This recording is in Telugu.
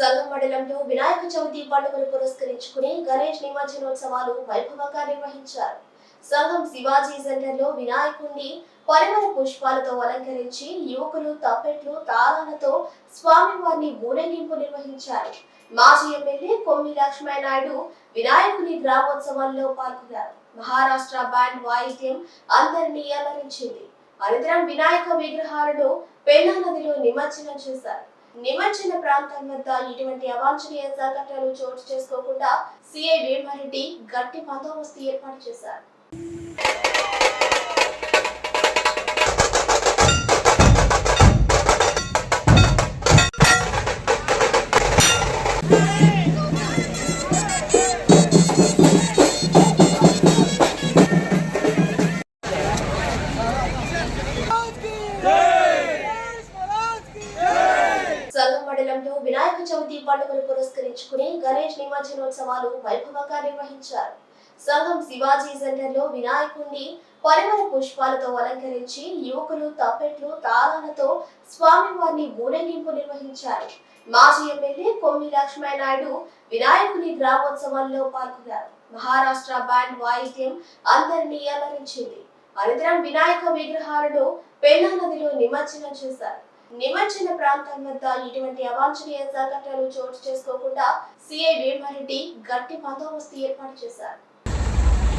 సంగం మండలంలో వినాయక చవితి పండుగను పురస్కరించుకుని గణేష్ నిమజ్జనోత్సవాలు వైభవంగా నిర్వహించారు. సంఘం శివాజీ సెంటర్లో వినాయకుడిని పరిమళ పుష్పాలతో అలంకరించి యువకులు తప్పెట్లు తాళాలతో స్వామివారిని ఊరేగింపు నిర్వహించారు. మాజీ ఎమ్మెల్యే కొమ్మి లక్ష్మణ నాయుడు వినాయకుని గ్రామోత్సవాల్లో పాల్గొన్నారు. మహారాష్ట్ర బ్యాండ్ వాయిద్యం అందరినీ అలరించింది. అనంతరం వినాయక విగ్రహాలను పెన్నా నదిలో నిమజ్జనం చేశారు. నిమజ్జన ప్రాంతం వద్ద ఇటువంటి అవాంఛనీయ సంఘటనలు చోటు చేసుకోకుండా సిఐ వేమారెడ్డి గట్టి బందోబస్తు ఏర్పాటు చేశారు. సంగం మండలంలో వినాయక చవితి పండుగను పురస్కరించుకుని గణేష్ నిమజ్జనోత్సవాలు వైభవంగా నిర్వహించారు. సంఘం శివాజీ సెంటర్లో వినాయకుడిని పరిమళ పుష్పాలతో అలంకరించి యువకులు తప్పెట్లు తాళాలతో స్వామివారిని ఊరేగింపు నిర్వహించారు. మాజీ ఎమ్మెల్యే కొమ్మి లక్ష్మణ నాయుడు వినాయకుని గ్రామోత్సవాల్లో పాల్గొన్నారు. మహారాష్ట్ర బ్యాండ్ వాయిద్యం అందరినీ అలరించింది. అనంతరం వినాయక విగ్రహాలను పెన్నా నదిలో నిమజ్జనం చేశారు. నిమజ్జన ప్రాంతం వద్ద ఇటువంటి అవాంఛనీయ సంఘటనలు చోటు చేసుకోకుండా సిఐ వేమారెడ్డి గట్టి బందోబస్తు ఏర్పాటు చేశారు.